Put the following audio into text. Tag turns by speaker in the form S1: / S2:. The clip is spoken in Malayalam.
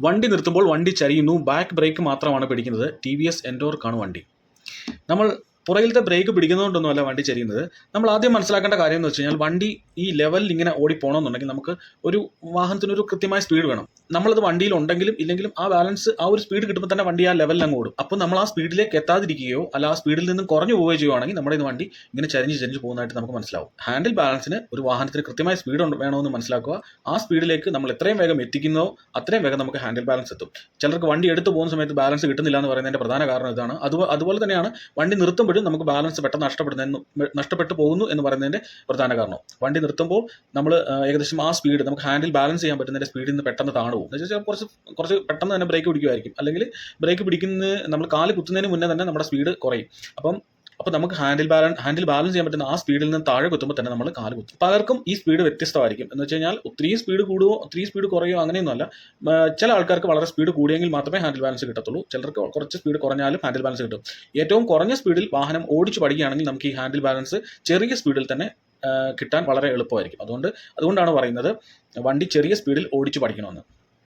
S1: വണ്ടി നിർത്തുമ്പോൾ വണ്ടി ചരിയുന്നു ബാക്ക് ബ്രേക്ക് മാത്രമാണ് പിടിക്കുന്നത് ടി വി എസ് എൻഡോർക്കാണ് വണ്ടി. നമ്മൾ പുറകിലത്തെ ബ്രേക്ക് പിടിക്കുന്നതുകൊണ്ടൊന്നുമല്ല വണ്ടി ചരിയുന്നത്. നമ്മൾ ആദ്യം മനസ്സിലാക്കേണ്ട കാര്യം എന്ന് വെച്ച് കഴിഞ്ഞാൽ വണ്ടി ഈ ലെവലിൽ ഇങ്ങനെ ഓടി പോകണമെന്നുണ്ടെങ്കിൽ നമുക്ക് ഒരു വാഹനത്തിനൊരു കൃത്യമായ സ്പീഡ് വേണം. നമ്മളത് വണ്ടിയിൽ ഉണ്ടെങ്കിലും ഇല്ലെങ്കിലും ആ ബാലൻസ് ആ ഒരു സ്പീഡ് കിട്ടുമ്പോൾ തന്നെ വണ്ടി ആ ലെവലിൽ അങ്ങ് ഓടും. അപ്പോൾ നമ്മൾ ആ സ്പീഡിലേക്ക് എത്താതിരിക്കുകയോ അല്ല ആ സ്പീഡിൽ നിന്നും കുറഞ്ഞു പോവുകയോ ചെയ്യുവാണെങ്കിൽ നമ്മുടെ ഇത് വണ്ടി ഇങ്ങനെ ചരിഞ്ഞ് ചരിഞ്ഞ് പോകുന്നതായിട്ട് നമുക്ക് മനസ്സിലാവും. ഹാൻഡിൽ ബാലൻസിന് ഒരു വാഹനത്തിന് കൃത്യമായ സ്പീഡ് വേണമെന്ന് മനസ്സിലാക്കുക. ആ സ്പീഡിലേക്ക് നമ്മൾ എത്രയും വേഗം എത്തിക്കുന്നോ അത്രയും വേഗം നമുക്ക് ഹാൻഡിൽ ബാലൻസ് എത്തും. ചിലർക്ക് വണ്ടി എടുത്തു പോകുന്ന സമയത്ത് ബാലൻസ് കിട്ടുന്നില്ല എന്ന് പറയുന്നതിന്റെ പ്രധാന കാരണം ഇതാണ്. അതുപോലെ അതുപോലെ തന്നെയാണ് വണ്ടി നിർത്തുമ്പോഴും നമുക്ക് ബാലൻസ് പെട്ടെന്ന് നഷ്ടപ്പെടുന്നതെന്ന് നഷ്ടപ്പെട്ടു പോകുന്നു എന്ന് പറയുന്നതിന്റെ പ്രധാന കാരണം. വണ്ടി നിർത്തുമ്പോൾ നമ്മൾ ഏകദേശം ആ സ്പീഡ് നമുക്ക് ഹാൻഡിൽ ബാലൻസ് ചെയ്യാൻ പറ്റുന്നതിന്റെ സ്പീഡിൽ നിന്ന് പെട്ടെന്ന് താണു പോകും. എന്ന് വെച്ചാൽ കുറച്ച് കുറച്ച് പെട്ടെന്ന് തന്നെ ബ്രേക്ക് പിടിക്കുമായിരിക്കും. അല്ലെങ്കിൽ ബ്രേക്ക് പിടിക്കുന്ന നമ്മൾ കാൽ കുത്തുന്നതിന് മുന്നേ തന്നെ നമ്മുടെ സ്പീഡ് കുറയും. അപ്പം അപ്പോൾ നമുക്ക് ഹാൻഡിൽ ബാലൻസ് ഹാൻഡിൽ ബാലൻസ് ചെയ്യാൻ പറ്റുന്ന ആ സ്പീഡിൽ നിന്ന് താഴെ കുത്തുമ്പോൾ തന്നെ നമ്മൾ കാൽ കുത്തും. പലർക്കും ഈ സ്പീഡ് വ്യത്യസ്തമായിരിക്കും. എന്ന് വെച്ച് കഴിഞ്ഞാൽ ഒത്തിരി സ്പീഡ് കൂടുമോ ഒത്തിരി സ്പീഡ് കുറയോ അങ്ങനെയൊന്നുമല്ല. ചില ആൾക്കാർക്ക് വളരെ സ്പീഡ് കൂടിയെങ്കിൽ മാത്രമേ ഹാൻഡിൽ ബാലൻസ് കിട്ടത്തുള്ളൂ. ചിലർക്ക് കുറച്ച് സ്പീഡ് കുറഞ്ഞാലും ഹാൻഡിൽ ബാലൻസ് കിട്ടും. ഏറ്റവും കുറഞ്ഞ സ്പീഡിൽ വാഹനം ഓടിച്ചു പഠിക്കുകയാണെങ്കിൽ നമുക്ക് ഈ ഹാൻഡിൽ ബാലൻസ് ചെറിയ സ്പീഡിൽ തന്നെ കിട്ടാൻ വളരെ എളുപ്പമായിരിക്കും. അതുകൊണ്ട് അതുകൊണ്ടാണ് പറയുന്നത് വണ്ടി ചെറിയ സ്പീഡിൽ ഓടിച്ചു പഠിക്കണമെന്ന്.